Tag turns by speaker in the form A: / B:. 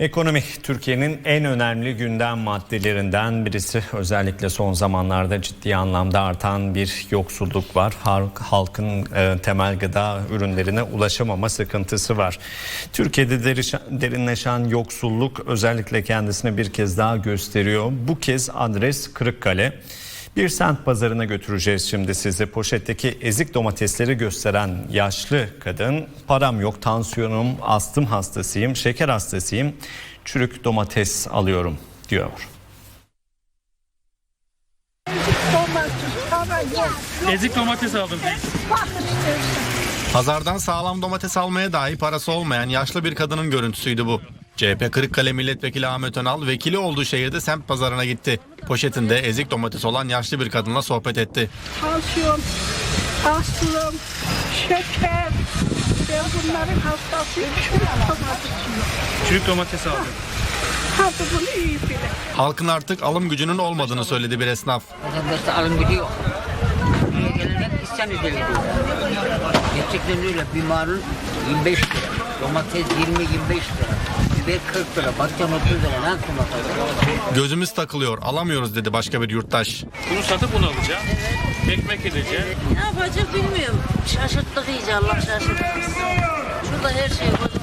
A: Ekonomi Türkiye'nin en önemli gündem maddelerinden birisi. Özellikle son zamanlarda ciddi anlamda artan bir yoksulluk var. Halk- Halkın e, temel gıda ürünlerine ulaşamama sıkıntısı var. Türkiye'de derinleşen yoksulluk özellikle kendisini bir kez daha gösteriyor. Bu kez adres Kırıkkale. Bir semt pazarına götüreceğiz şimdi sizi. Poşetteki ezik domatesleri gösteren yaşlı kadın param yok, tansiyonum, astım hastasıyım, şeker hastasıyım, çürük domates alıyorum diyor.
B: Ezik domates aldım.
C: Pazardan sağlam domates almaya dahi parası olmayan yaşlı bir kadının görüntüsüydü bu. CHP Kırıkkale Milletvekili Ahmet Önal vekili olduğu şehirde semt pazarına gitti. Poşetinde ezik domates olan yaşlı bir kadınla sohbet etti.
D: tansiyon, astım, şeker. Ben bunların hastasıyım. Çürük domates.
B: Çürük domates aldım.
D: Tadı bunu iyi bile.
C: Halkın artık alım gücünün olmadığını söyledi bir esnaf.
E: Vatandaşta alım gücü yok. Hep isyan edildi. Gerçekten öyle. Bir marul 25 lira. Domates 20-25 lira. Biber 40 lira. Patlıcan 30 lira. Nasıl domates?
C: Gözümüz takılıyor alamıyoruz dedi başka bir yurttaş.
B: Bunu satıp bunu alacağım. Ekmek edeceğim.
F: Ne yapacak bilmiyorum. Şaşırttık iyice Allah şaşırttı. Şurada her şey koyduk.